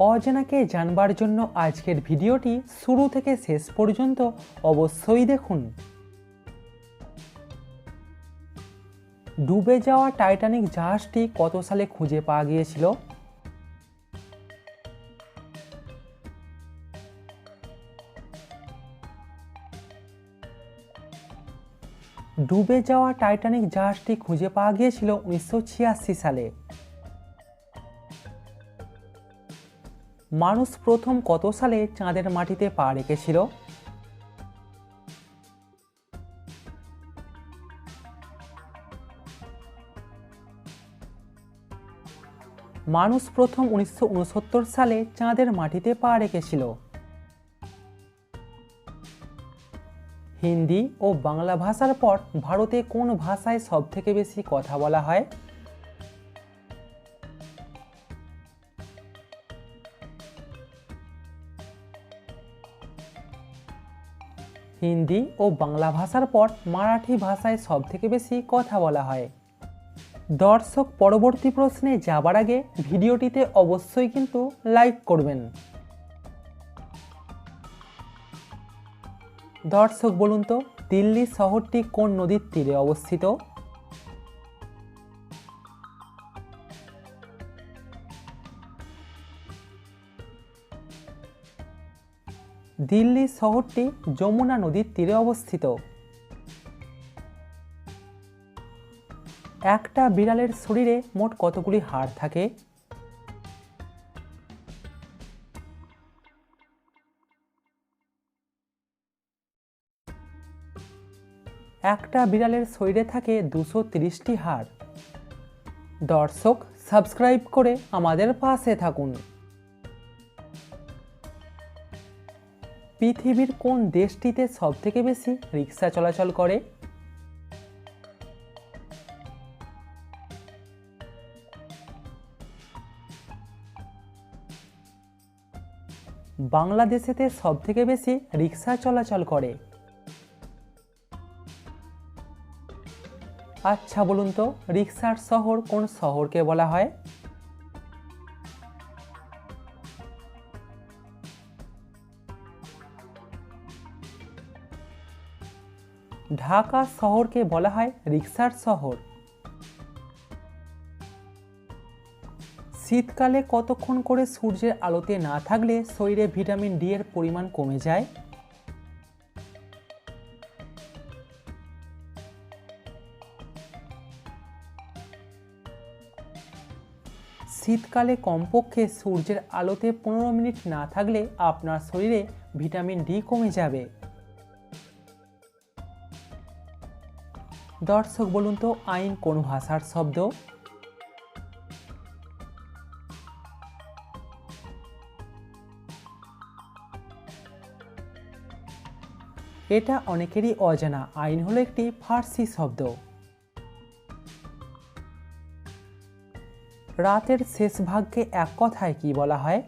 অজানাকে জানবার জন্য আজকের ভিডিওটি শুরু থেকে শেষ পর্যন্ত অবশ্যই দেখুন। ডুবে যাওয়া টাইটানিক জাহাজটি কত সালে খুঁজে পাওয়া গিয়েছিল? ডুবে যাওয়া টাইটানিক জাহাজটি খুঁজে পাওয়া গিয়েছিল উনিশশো ছিয়াশি সালে। মানুষ প্রথম কত সালে চাঁদের মাটিতে পা রেখেছিল? মানুষ প্রথম উনিশশো উনসত্তর সালে চাঁদের মাটিতে পা রেখেছিল। হিন্দি ও বাংলা ভাষার পর ভারতে কোন ভাষায় সবথেকে বেশি কথা বলা হয়? হিন্দি ও বাংলা ভাষার পর মারাঠি ভাষায় সবথেকে বেশি কথা বলা হয়। দর্শক পরবর্তী প্রশ্নে যাবার আগে ভিডিওটিতে অবশ্যই কিন্তু লাইক করবেন। দর্শক বলুন তো, দিল্লি শহরটি কোন নদীর তীরে অবস্থিত? দিল্লি শহরটি যমুনা নদীর তীরে অবস্থিত। একটা বিড়ালের শরীরে মোট কতগুলি হাড় থাকে? একটা বিড়ালের শরীরে থাকে দুশো তিরিশটি হাড়। দর্শক, সাবস্ক্রাইব করে আমাদের পাশে থাকুন। পৃথিবীর কোন দেশটিতে সবথেকে বেশি রিক্সা চলাচল করে? বাংলাদেশেতে সবথেকে বেশি রিক্সা চলাচল করে। আচ্ছা বলুন তো, রিক্সার শহর কোন শহরকে বলা হয়? ঢাকা শহরকে বলা হয় রিক্সার শহর। শীতকালে কতক্ষণ করে সূর্যের আলোতে না থাকলে শরীরে ভিটামিন ডি এর পরিমাণ কমে যায়? শীতকালে কমপক্ষে সূর্যের আলোতে পনেরো মিনিট না থাকলে আপনার শরীরে ভিটামিন ডি কমে যাবে। দর্শক বলুন তো, আইন কোন ভাষার শব্দ? এটা অনেকেরই অজানা, আইন হলো একটি ফার্সি শব্দ। রাতের শেষ ভাগকে এক কথায় কি বলা হয়?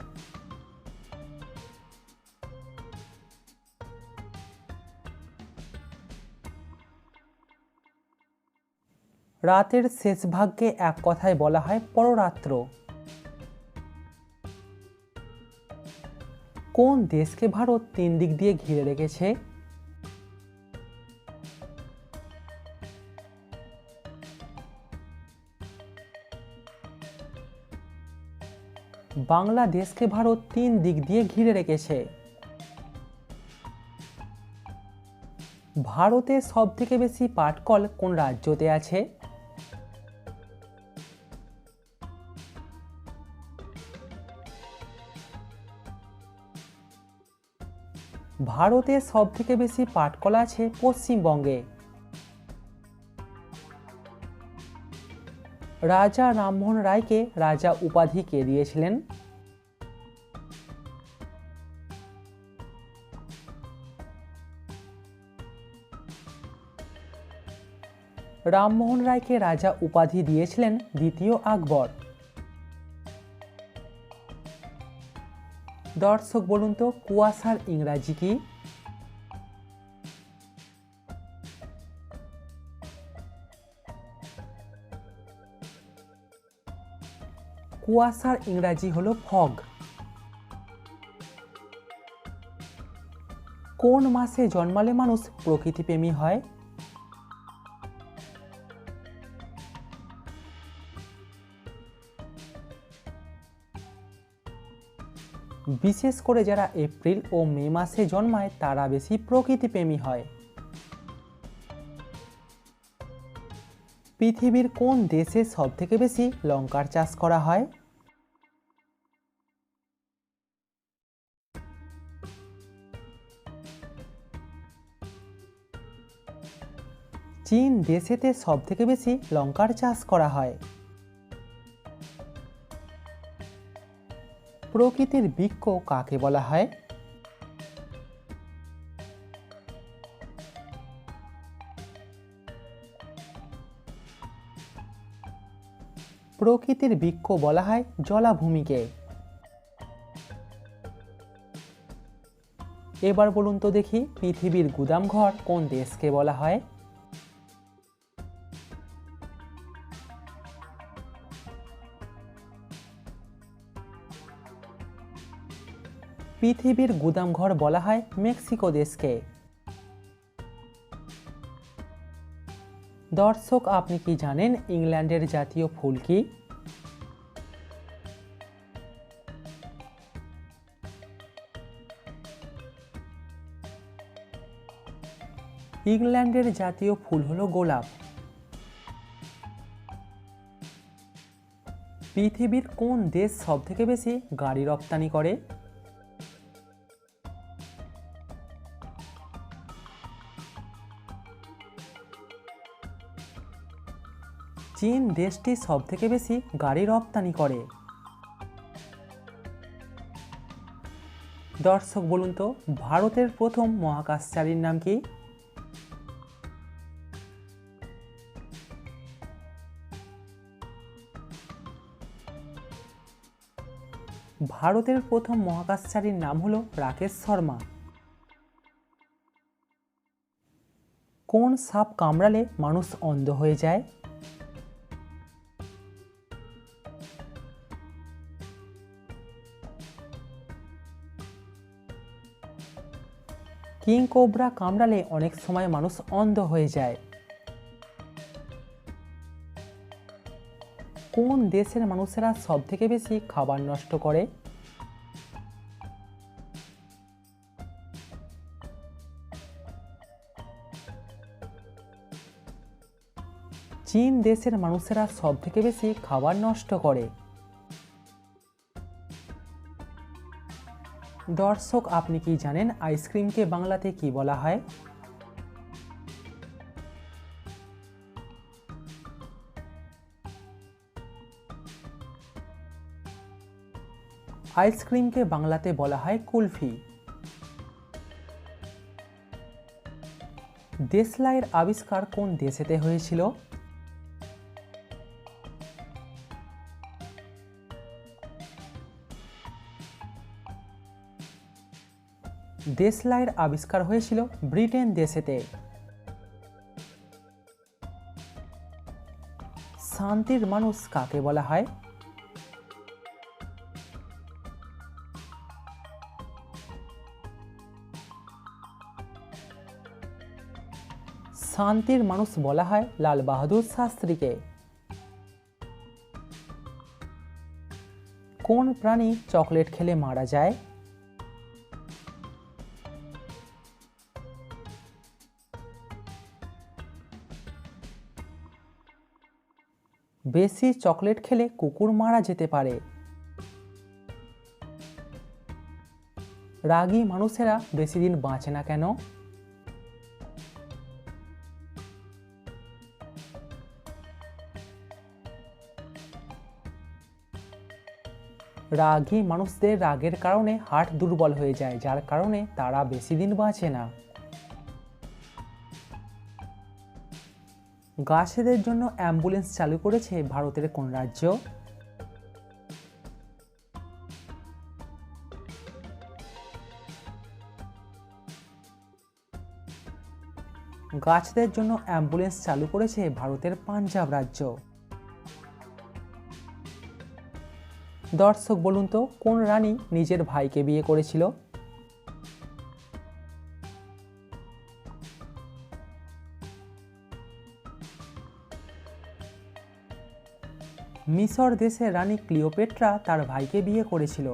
রাতের শেষ ভাগকে এক কথায় বলা হয় পররাত্র। কোন দেশকে ভারত তিন দিক দিয়ে ঘিরে রেখেছে? বাংলাদেশকে ভারত তিন দিক দিয়ে ঘিরে রেখেছে। ভারতে সব থেকে বেশি পাটকল কোন রাজ্যতে আছে? ভারতে সব থেকে বেশি পাটকলা আছে পশ্চিমবঙ্গে। রাজা রামমোহন রায়কে রাজা উপাধি কে দিয়েছিলেন? রামমোহন রায়কে রাজা উপাধি দিয়েছিলেন দ্বিতীয় আকবর। দর্শক বলুন তো, কুয়াশার ইংরাজি কি? কুয়াশার ইংরাজি হলো ফগ। কোন মাসে জন্মালে মানুষ প্রকৃতিপ্রেমী হয়? বিশেষ করে যারা এপ্রিল ও মে মাসে জন্মায়, তারা বেশি প্রকৃতিপ্রেমী হয়। পৃথিবীর কোন দেশে সবথেকে বেশি লঙ্কার চাষ করা হয়? চীন দেশেতে সবথেকে বেশি লঙ্কার চাষ করা হয়। প্রকৃতির বৃক্ষ কাকে বলা হয়? প্রকৃতির বৃক্ষ বলা হয় জলাভূমিকে। এবার বলুন তো দেখি পৃথিবীর গুদামঘর কোন দেশকে বলা হয়? পৃথিবীর গুদামঘর বলা হয় মেক্সিকো দেশকে। দর্শক, আপনি কি জানেন ইংল্যান্ডের জাতীয় ফুল কি? ইংল্যান্ডের জাতীয় ফুল হলো গোলাপ। পৃথিবীর কোন দেশ সবথেকে বেশি গাড়ি রপ্তানি করে? চীন দেশটি সবথেকে বেশি গাড়ি রপ্তানি করে। দর্শক, বলুন তো, ভারতের প্রথম মহাকাশচারীর নাম কি? ভারতের প্রথম মহাকাশচারীর নাম হলো রাকেশ শর্মা। কোন সাপ কামড়ালে মানুষ অন্ধ হয়ে যায়? কিং কোবরা কামড়ালে অনেক সময় মানুষ অন্ধ হয়ে যায়। কোন দেশের মানুষেরা সব থেকে বেশি খাবার নষ্ট করে? চীন দেশের মানুষেরা সব থেকে বেশি খাবার নষ্ট করে। দর্শক, আপনি কি জানেন আইসক্রিমকে বাংলাতে কি বলা হয়? আইসক্রিমকে বাংলাতে বলা হয় কুলফি। দেশলাইয়ের আবিষ্কার কোন দেশেতে হয়েছিল? দেশলাইয়ের আবিষ্কার হয়েছিল ব্রিটেন দেশেতে। শান্তির মানুষ কাকে বলা হয়? শান্তির মানুষ বলা হয় লাল বাহাদুর শাস্ত্রীকে। কোন প্রাণী চকলেট খেলে মারা যায়? বেশি চকলেট খেলে কুকুর মারা যেতে পারে। রাগী মানুষেরা বেশি দিন বাঁচে না কেন? রাগী মানুষদের রাগের কারণে হার্ট দুর্বল হয়ে যায়, যার কারণে তারা বেশি দিন বাঁচে না। গাছেদের জন্য অ্যাম্বুলেন্স চালু করেছে ভারতের কোন রাজ্য? গাছদের জন্য অ্যাম্বুলেন্স চালু করেছে ভারতের পাঞ্জাব রাজ্য। দর্শক, বলুন তো, কোন রানী নিজের ভাইকে বিয়ে করেছিল? মিশর দেশের রানী ক্লিওপেট্রা তার ভাইকে বিয়ে করেছিল।